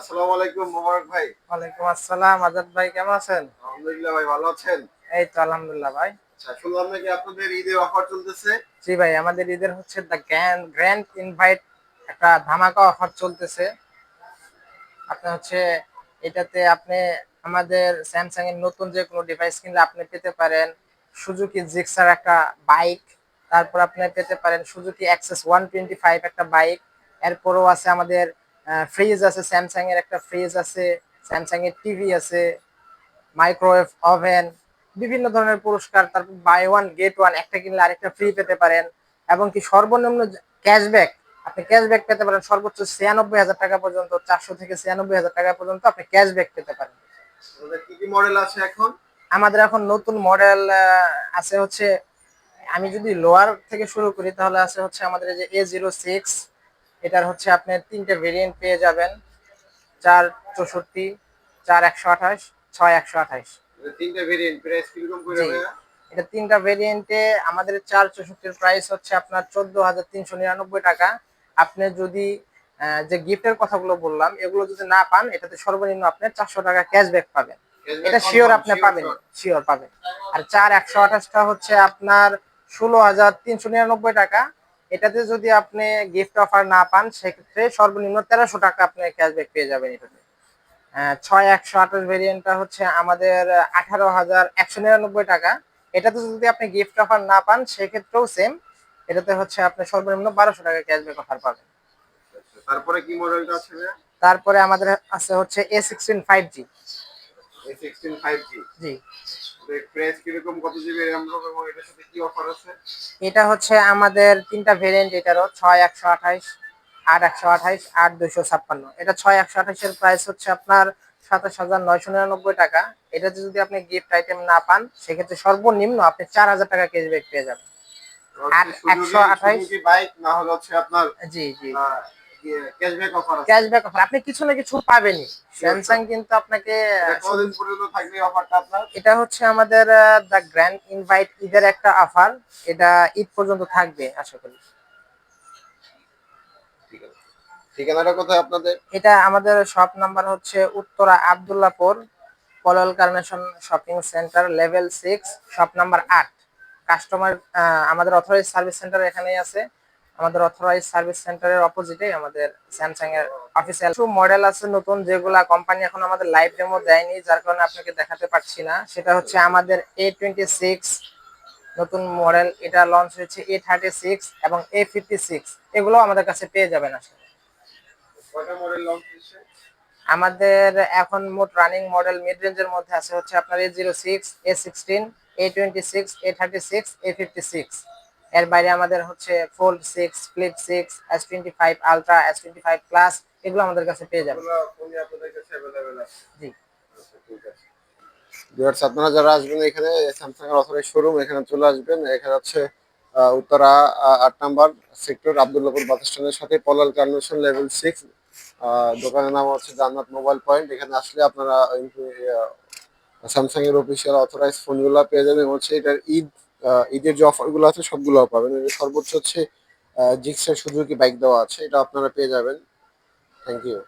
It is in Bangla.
আসসালামু আলাইকুম মোবারক ভাই। ওয়ালাইকুম আসসালাম। আজাদ ভাই কেমন আছেন? আলহামদুলিল্লাহ ভাই ভালো আছেন? এই তো আলহামদুলিল্লাহ ভাই। আচ্ছা শুনলাম নাকি আপনাদের ঈদে অফার চলতেছে? জি ভাই আমাদের ঈদের হচ্ছে দ্য গ্র্যান্ড গ্র্যান্ড ইনভাইট একটা ধামাকা অফার চলতেছে। আপনি হচ্ছে এটাতে আপনি আমাদের স্যামসাং এর নতুন যে কোনো ডিভাইস কিনলে আপনি পেতে পারেন সুজুকি জিক্সার একটা বাইক তারপর আপনি পেতে পারেন Suzuki Access one twenty five একটা বাইক এরপরও আছে আমাদের ফ্রিজ আছে স্যামসাং এর একটা ফ্রিজ আছে স্যামসাং এর টিভি আছে মাইক্রোওয়েভ ওভেন বিভিন্ন ধরনের পুরস্কার তারপর বাই ওয়ান গেট ওয়ান একটা কিনলে আরেকটা ফ্রি পেতে পারেন এবং কি সর্বনিম্ন ক্যাশব্যাক আপনি ক্যাশব্যাক পেতে পারেন সর্বোচ্চ ছিয়ানব্বই হাজার টাকা পর্যন্ত চারশো থেকে ছিয়ানব্বই হাজার টাকা পর্যন্ত আপনি ক্যাশব্যাক পেতে পারেন। কি কি মডেল আছে এখন? আমাদের এখন নতুন মডেল আছে হচ্ছে আমি যদি লোয়ার থেকে শুরু করি তাহলে আছে হচ্ছে আমাদের যে এ জিরো সিক্স এটার হচ্ছে আপনি তিনটে ভেরিয়েন্ট পেয়ে যাবেন। চার চৌষট্টি চার একশো আঠাশ ছয় একশো আঠাশ। এটা তিনটা ভেরিয়েন্টে আমাদের চার চৌষট্টির প্রাইস হচ্ছে আপনার চোদ্দ হাজার তিনশো নিরানব্বই টাকা। আপনি যদি যে গিফটের কথাগুলো বললাম এগুলো যদি না পান এটাতে সর্বনিম্ন আপনি চারশো টাকা ক্যাশব্যাক পাবেন। এটা শিওর আপনি পাবেন শিওর পাবেন। আর চার একশো আঠাশটা হচ্ছে আপনার ষোলো হাজার তিনশো নিরানব্বই টাকা। এটাতে যদি আপনি গিফট অফার না পান সেক্ষেত্রে সর্বনিম্ন তেরোশো টাকা আপনি ক্যাশব্যাক পেয়ে যাবেন এটাতে। ছয় একশো আঠাশ ভেরিয়েন্টটা হচ্ছে আমাদের আঠারো হাজার একশো নিরানব্বই টাকা। এটাতে যদি আপনি গিফট অফার না পান সেক্ষেত্রেও সেম এটাতে হচ্ছে আপনি সর্বনিম্ন বারোশো টাকা ক্যাশব্যাক অফার পাবেন। তারপরে কি মডেলটা আছে তারপরে আমাদের আছে হচ্ছে A sixteen five G A sixteen five G G. Price কীরকম কত জিবি র্যাম রোম এবং এটার সাথে কি অফার আছে? এটা হচ্ছে আমাদের তিনটা ভেরিয়েন্ট এটারও ছয় একশো আঠাইশ আট একশো আঠাইশ আট দুইশো ছাপ্পান্ন। এটা ছয় একশো আঠাইশের প্রাইস হচ্ছে আপনার সাতাশ হাজার নয়শো নিরানব্বই টাকা। এটাতে যদি আপনি গিফট আইটেম না পান সেক্ষেত্রে সর্বনিম্ন আপনি চার হাজার টাকা ক্যাশব্যাক পেয়ে যাবেন। আর 128 বাইক না হলে হচ্ছে আপনার জি জি। ক্যাশব্যাক অফার আছে। ক্যাশব্যাক অফার আপনি কিছু না কিছু পাবেনই। স্যামসাং কিন্তু আপনাকে কতদিন পর্যন্ত থাকবে অফারটা আপনার? এটা হচ্ছে আমাদের দ্য গ্র্যান্ড ইনভাইট ঈদের একটা অফার এটা ঈদ পর্যন্ত থাকবে আশা করি। ঠিকানাটা কোথায় আপনাদের? এটা আমাদের শপ নাম্বার হচ্ছে Uttara Abdullahpur Polwel carnation shopping centre level six shop number আট। কাস্টমার আমাদের অথরাইজ সার্ভিস সেন্টার এখানেই আছে। আমাদের অথরাইজ সার্ভিস সেন্টারের অপোজিটে আমাদের স্যামসাং এর অফিসিয়াল কিছু মডেল আছে নতুন যেগুলা কোম্পানি এখন আমাদের লাইভ ডেমো দেয়নি যার কারণে আপনাকে দেখাতে পারছি না। সেটা হচ্ছে আমাদের এ টোয়েন্টি সিক্স নতুন মডেল এটা লঞ্চ হয়েছে এ থার্টি সিক্স এবং এ ফিফটি সিক্স এগুলো আমাদের কাছে পেয়ে যাবেন আসলে আমাদের এখন মোট রানিং মডেল মিড রেঞ্জের মধ্যে আছে হচ্ছে আপনার A zero six A sixteen A twenty six A thirty six A fifty six এর বাইরে আমাদের হচ্ছে fold six flip six S twenty five ultra S twenty five plus এগুলো আমাদের কাছে পেয়ে যাবেন। জি। আচ্ছা ঠিক আছে। ভিউয়ার্স আপনারা যারা আসবেন এখানে স্যামসাং এর অথরাইজ শোরুম এখানে চলে আসবেন। এখানে হচ্ছে উত্তরা আট নাম্বার সেক্টর আব্দুল্লাপুর বাস স্ট্যান্ডের সাথে পলাল কনভেনশন লেভেল সিক্স দোকানের নাম হচ্ছে জান্নাত মোবাইল পয়েন্ট এখানে আসলে আপনারা স্যামসাং এর অফিসিয়াল অথরাইজ ফোনগুলো পেয়ে যাবেন। এবং হচ্ছে এটার ঈদ ঈদের যে অফারগুলো আছে সবগুলো পাবেন। সর্বোচ্চ হচ্ছে জিক্সের সুযোগী বাইক দেওয়া আছে। এটা আপনারা পেয়ে যাবেন। Thank you